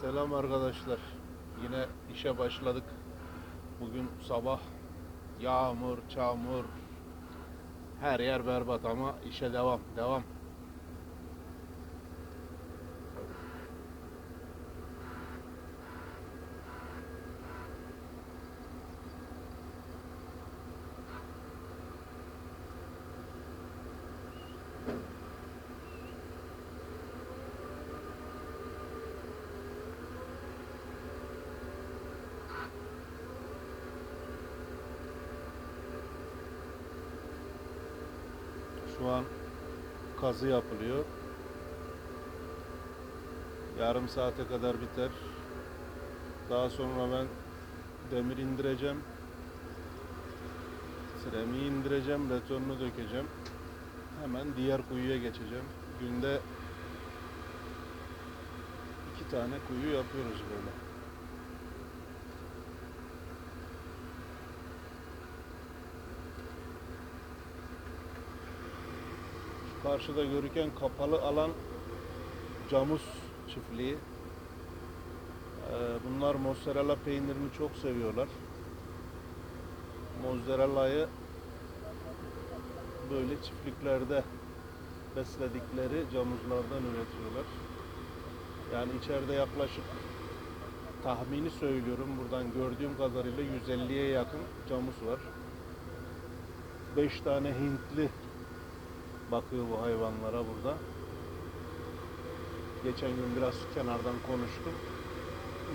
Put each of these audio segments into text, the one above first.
Selam arkadaşlar. Yine işe başladık. Bugün sabah yağmur, çamur, her yer berbat ama işe devam, devam. Şu an kazı yapılıyor. Yarım saate kadar biter. Daha sonra ben demir indireceğim. Seramiği indireceğim, betonunu dökeceğim. Hemen diğer kuyuya geçeceğim. Günde iki tane kuyu yapıyoruz böyle. Karşıda görürken kapalı alan Camus çiftliği. Ee, bunlar mozzarella peynirini çok seviyorlar. Mozzarella'yı böyle çiftliklerde besledikleri camuzlardan üretiyorlar. Yani içeride yaklaşık tahmini söylüyorum buradan gördüğüm kadarıyla 150'ye yakın camus var. 5 tane Hintli bakıyor bu hayvanlara burada. Geçen gün biraz kenardan konuştum.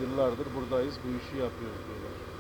Yıllardır buradayız, bu işi yapıyoruz diyorlar.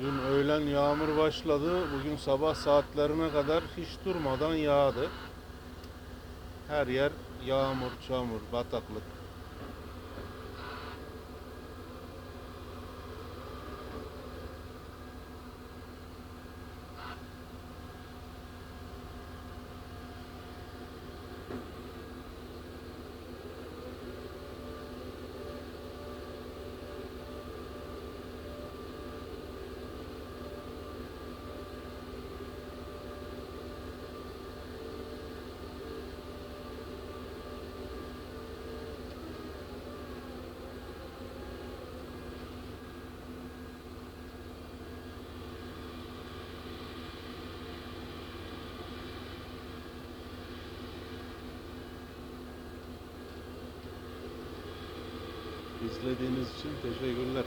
Dün öğlen yağmur başladı. Bugün sabah saatlerine kadar hiç durmadan yağdı. Her yer yağmur, çamur, bataklık. İzlediğiniz için teşekkürler.